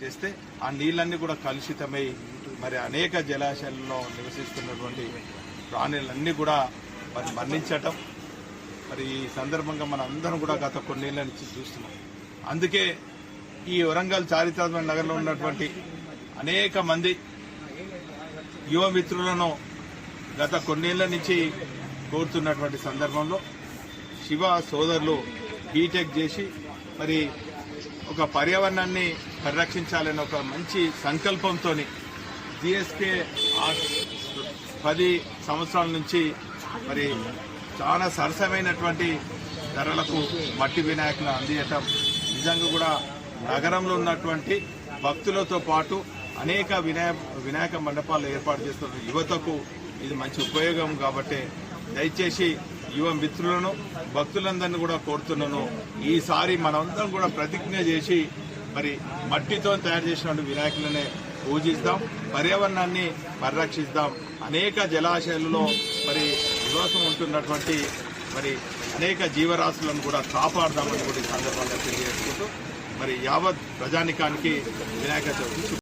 చేస్తే ఆ నీళ్ళన్నీ కూడా కలుషితమై మరి అనేక జలాశయాల్లో నివసిస్తున్నటువంటి ప్రాణులన్నీ కూడా మరి మరణించటం. మరి ఈ సందర్భంగా మన అందరం కూడా గత కొన్నేళ్ళ నుంచి చూస్తున్నాం. అందుకే ఈ వరంగల్ చారిత్రాత్మక నగరంలో ఉన్నటువంటి అనేక మంది యువ మిత్రులను గత కొన్నేళ్ళ నుంచి కోరుతున్నటువంటి సందర్భంలో శివ సోదరులు బీటెక్ చేసి మరి ఒక పర్యావరణాన్ని పరిరక్షించాలనే ఒక మంచి సంకల్పంతో జిఎస్కే పది సంవత్సరాల నుంచి మరి చాలా సరసమైనటువంటి ధరలకు మట్టి వినాయకులు అందించటం నిజంగా కూడా నగరంలో ఉన్నటువంటి భక్తులతో పాటు అనేక వినాయ వినాయక మండపాలు ఏర్పాటు చేస్తున్న యువతకు ఇది మంచి ఉపయోగం కాబట్టి దయచేసి యువ మిత్రులను భక్తులందరినీ కూడా కోరుతున్నాను. ఈసారి మనమందరం కూడా ప్రతిజ్ఞ చేసి మరి మట్టితో తయారు చేసినటువంటి వినాయకులనే పూజిస్తాం పర్యావరణాన్ని పరిరక్షిస్తాం. అనేక జలాశయాలలో మరి నివాసం ఉంటున్నటువంటి మరి అనేక జీవరాశులను కూడా కాపాడదామని కూడా ఈ సందర్భంగా తెలియజేసుకుంటూ మరి యావత్ ప్రజానికానికి వినాయక చవితి